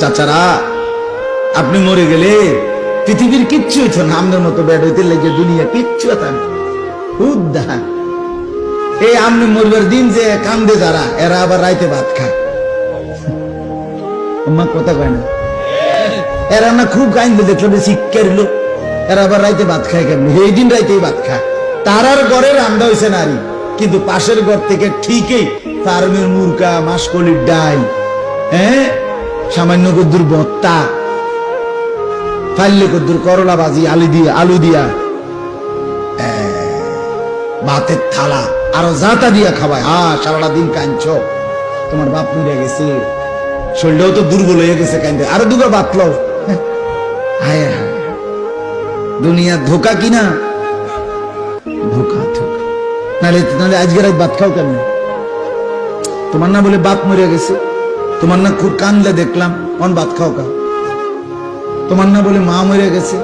চাচারা, আপনি মরে গেলে পৃথিবীর কিচ্ছু হইতো না, আমাদের মতো ব্যাড হইতে লেগে দুনিয়া কিচ্ছু না। উদ্ধার এই আপনি মরবার দিন যে কান্দে যারা, এরা আবার রাইতে ভাত খায়। মা কথা কয় না? এরা না খুব কাইন্দে দেখল যে শিক্ষার লোক। এরা আবার রাইতে ভাত খায় কেমনি? এই দিন রাইতেই ভাত খায়। তারার ঘরে রান্দা হয়েছে নারী। কিন্তু পাশের ঘর থেকে ঠিকই ফার্মের মুরগা, মাসকলির ডাল হ্যাঁ? সামান্য কদ্দুর বত্তা। ফাইলে কদ্দুর করলা বাজি, আলু দিয়া আলু দিয়া। ভাতের থালা, আরও জাতা দিয়া খাওয়ায় হা, সারাটা দিন কাঁদছ। তোমার বাপ মরে গেছে। শরীরটাও তো দুর্বল হয়ে গেছে কান্দে আরও দুটো বাতলো হায় দুনিয়া ধোকা কিনা ধোকা ধোকা। নাহলে নাহলে আজকে রাত ভাত খাও কেন তোমার না বলে বাপ মরে গেছে। তোমার না খুব কান্দলে দেখলাম, অন ভাত খাও কা তোমার না বলে মা মরে গেছে।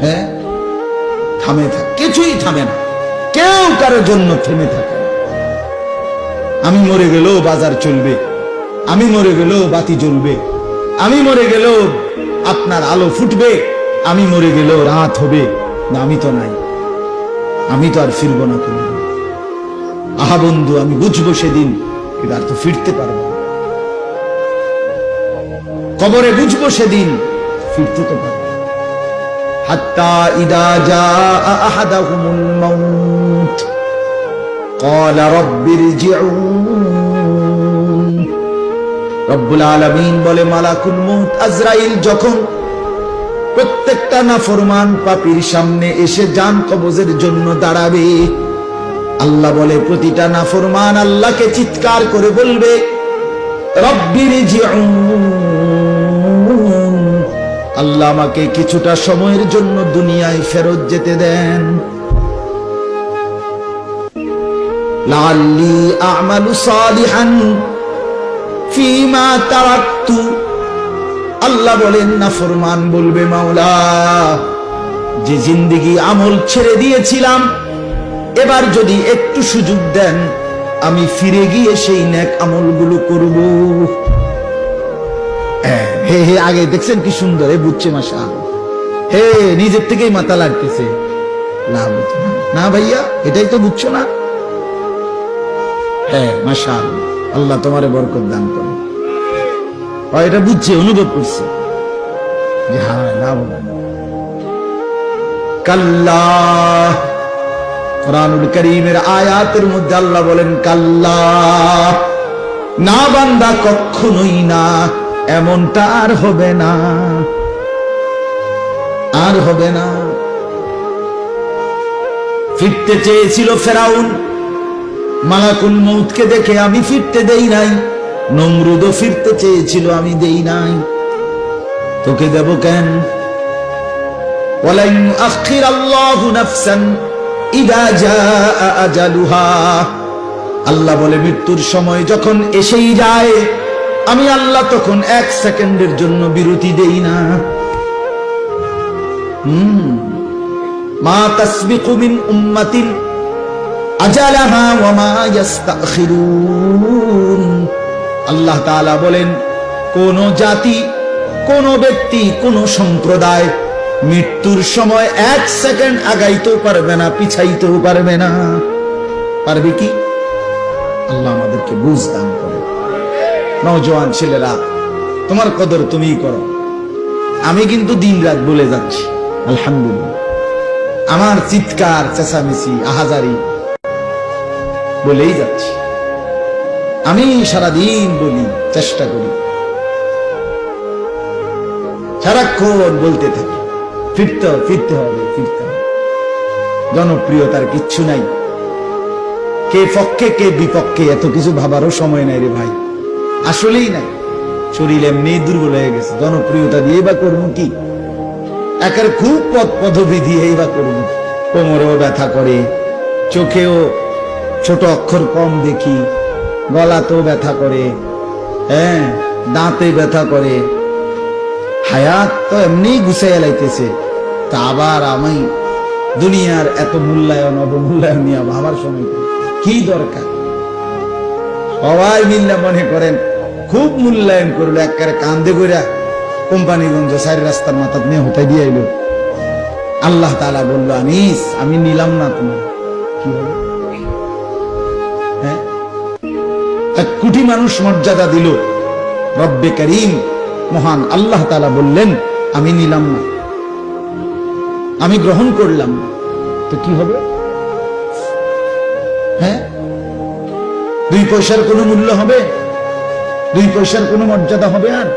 হ্যাঁ? থামে থাক, কিছুই থামে না। কেউ কারোর জন্য থেমে থাকে। আমি মরে গেলেও বাজার চলবে। আমি মরে গেলেও বাতি জ্বলবে। আমি মরে গেলেও আপনার আলো ফুটবে। আমি মরে গেলেও রাত হবে। না, আমি তো নাই। আমি তো আর ফিরবো না কোনো আহা বন্ধু, আমি বুঝব সেদিন। কিন্তু আর তো ফিরতে পারবো না। কবরে বুঝবো সেদিন ফিরতে তো পারবো না। حتى إذا جاء أحدهم الموت قال رب ارجعون রব্বুল আলামিন বলে মালাকুল মউত আজরাইল যখন প্রত্যেকটা নাফরমান পাপীর সামনে এসে জান কবজের জন্য দাঁড়াবে আল্লাহ বলে, প্রতিটা নাফরমান আল্লাহকে চিৎকার করে বলবে আল্লাহ আমাকে কিছুটা সময়ের জন্য দুনিয়ায় ফেরত যেতে দেন। ফিমা আল্লাহ বলেন না ফরমান বলবে, মাওলা, যে জিন্দিগি আমল ছেড়ে দিয়েছিলাম এবার যদি একটু সুযোগ দেন, আমি ফিরে গিয়ে সেই নেক আমলগুলো করব। হে হে, আগে দেখছেন কি সুন্দর, এ, বুঝছে মাসা হে, নিজের থেকেই মাথা লাগতেছে। না না। ভাইয়া, এটাই তো বুঝছ না? হ্যাঁ মাসা আল্লাহ তোমারে বরকত দান করে এটা বুঝছে, অনুভব করছে। হ্যাঁ না কাল্লা কোরআনুল করিমের আয়াতের মধ্যে আল্লাহ বলেন, কাল্লা, না বান্দা কখনোই না, এমনটা আর হবে না, আর হবে না। ফিরতে চেয়েছিল ফেরাউন, মালাকুল মৌতকে দেখে, আমি ফিরতে দেই নাই, নমরুদও ফিরতে চেয়েছিল, আমি দেই নাই। তোকে দেব কেন? ওয়ালাইন আখির আল্লাহু নাফসান আজালুহা। আল্লাহ বলে, মৃত্যুর সময় যখন এসেই যায়, আমি আল্লাহ তখন এক সেকেন্ডের জন্য বিরতি দেই না। মা তাসবিকু মিন উম্মাতিন আজালাহা আল্লাহ তাআলা বলেন, কোন জাতি, কোন ব্যক্তি, কোন সম্প্রদায় মৃত্যুর সময় এক সেকেন্ড আগাইতেও পারবে না, পিছাইতেও পারবে না। পারবে কি? আল্লাহ আমাদেরকে বুঝ দান করে। নওজোয়ান ছেলেরা, তোমার কদর তুমিই করো। আমি কিন্তু দিন রাত বলে যাচ্ছি, আলহামদুলিল্লাহ। আমার চিৎকার, চেঁচামেচি, আহাজারি বলেই যাচ্ছি। আমি সারাদিন বলি, চেষ্টা করি। সারাক্ষণ বলতে থাকি। ফিরতে ফিরতে হবে ফিরতে হবে। জনপ্রিয়তার কিচ্ছু নাই। কে পক্ষে, কে বিপক্ষে, এত কিছু ভাবারও সময় নাই রে ভাই। আসলেই নাই। শরীর এমনি দুর্বল হয়ে গেছে। জনপ্রিয়তা দিয়ে বা করব কি? একের খুব পদ পদবি দিয়ে বা করব। কোমরেও ব্যথা করে, চোখেও ছোট অক্ষর কম দেখি, গলাতেও ব্যথা করে হ্যাঁ দাঁতে ব্যথা করে। হায়াত তো এমনি গুছাইয়া লাইতেছে। তা আবার আমি দুনিয়ার এত মূল্যায়ন, অবমূল্যায়ন নিয়ে ভাবার সময় কি দরকার? সবাই মিললে মনে করেন, খুব মূল্যায়ন করল একবারে কান্দে কইরা কোম্পানিগঞ্জ সাইড রাস্তার মাথা নিয়ে হতাই দিয়ে আইলো। আল্লাহ তাআলা বলল, আনিস, আমি নিলাম না তোমার কি হ্যাঁ? এক কোটি মানুষ মর্যাদা দিল। রব্বে করিম মহান আল্লাহ তালা বললেন, আমি নিলাম না। আমি গ্রহণ করলাম। তো কি হবে? হ্যাঁ? দুই পয়সার কোনো মূল্য হবে? দুই পয়সার কোনো মর্যাদা হবে আর?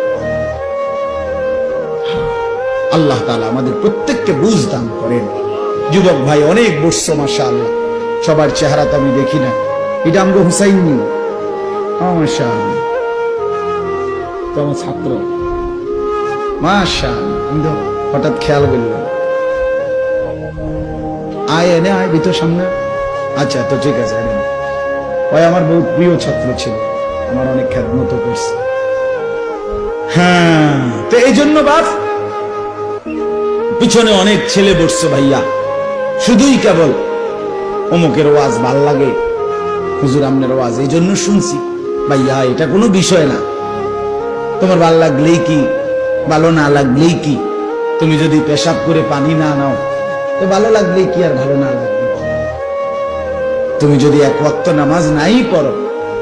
আল্লাহ তাআলা আমাদের প্রত্যেককে বুঝ দান করেন। যুবক ভাই অনেক বসছো মাসা আল্লাহ সবার চেহারা তো আমি দেখি না। এটা আমগো হুসাইন নি মাসা তো আমার ছাত্র। মাসা আমি হঠাৎ খেয়াল করলাম। আয় এনে, আয় ভিতর সামনে। আচ্ছা তো ঠিক আছে এনে। ওই আমার বহুত প্রিয় ছাত্র ছিল। আমার অনেক খ্যাতমতো করছে হ্যাঁ তো এই জন্য বাপ, পিছনে অনেক ছেলে বসছে ভাইয়া। শুধুই কেবল অমুকের ওয়াজ ভালো লাগে, হুজুর আমনের ওয়াজ, এই জন্য শুনছি। ভাইয়া, এটা কোনো বিষয় না। তোমার ভালো লাগলেই কি, ভালো না লাগলেই কি? তুমি যদি পেশাব করে পানি না নাও তো ভালো লাগলেই কি আর ভালো না লাগবে তুমি যদি এক ওয়াক্ত নামাজ নাই পড়ো,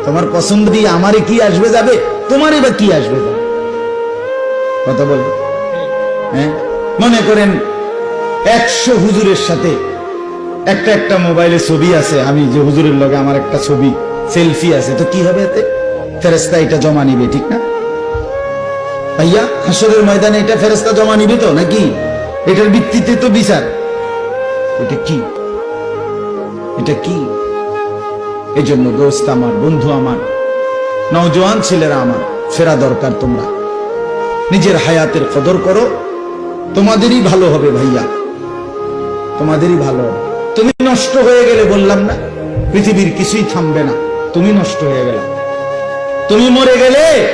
তোমার পছন্দ দিয়ে আমারে কি আসবে যাবে? তোমারই বা কি আসবে কথা বল। হ্যাঁ? মনে করেন একশো হুজুরের সাথে একটা একটা মোবাইলে ছবি আছে, আমি যে হুজুরের লগে আমার একটা ছবি, সেলফি আছে, তো কি হবে এতে? ফেরেস্তা এটা জমা নিবে, ঠিক না? ভাইয়া হাসরের ময়দানে এটা ফেরেস্তা জমা নিবে তো, নাকি? এটার ভিত্তিতে তো বিচার। এটা কি? এটা কি? এই জন্য দোস্ত আমার, বন্ধু আমার, নওজোয়ান ছেলেরা আমার, ফেরা দরকার তোমরা। নিজের হায়াতের কদর করো। তোমাদেরই ভালো হবে ভাইয়া। তোমাদেরই ভালো হবে। তুমি নষ্ট হয়ে গেলে বললাম না, পৃথিবীর কিছুই থামবে না। তুমি নষ্ট হয়ে গেলে। তুমি মরে গেলে,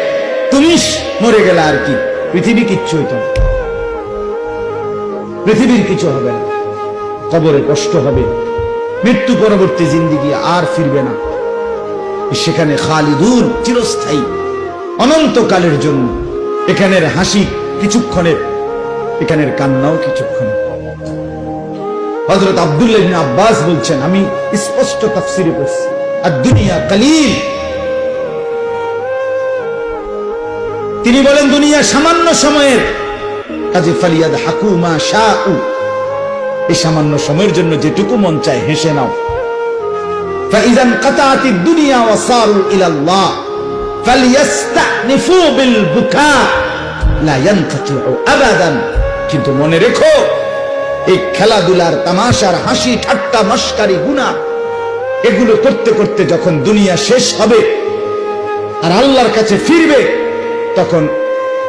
তুমি মরে গেলে আর কি? পৃথিবী কিচ্ছু হইতো পৃথিবীর কিছু হবে না। কবরে কষ্ট হবে। মৃত্যু পরবর্তী জিন্দিগি আর ফিরবে না। সেখানে খালিদুর চিরস্থায়ী, অনন্তকালের জন্য। এখানের হাসি কিছুক্ষণের, এখানের কান্নাও কিছুক্ষণের হজরত আব্দুল্লাহ আব্বাস বলছেন, আমি স্পষ্ট তাফসিরে পড়ছি আর দুনিয়া কালিল। তিনি বলেন, দুনিয়া সামান্য সময়ের। কাজে ফালিয়াদ হাকুমা শাউ। এই সামান্য সময়ের জন্য যেটুকু মন চায় হেসে নাও فإذا انقطعت الدنيا وصاروا إلى الله فليستأنفوا بالبكاء لا ينقطع أبدا কিন্তু মনে রেখো এই খেলাধুলার তামাশার হাসি ঠাট্টা মস্কারি গুণা এগুলো করতে করতে যখন দুনিয়া শেষ হবে আর আল্লাহর কাছে ফিরবে তখন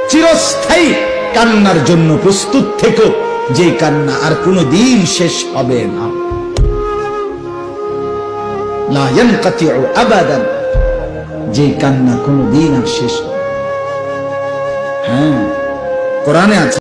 চিরস্থায়ী কান্নার জন্য প্রস্তুত থেকো যে কান্না আর কোনো দিন শেষ হবে না। আবাদান। যে কান্না কোনো দিন আর শেষ হ্যাঁ কোরআনে আছে।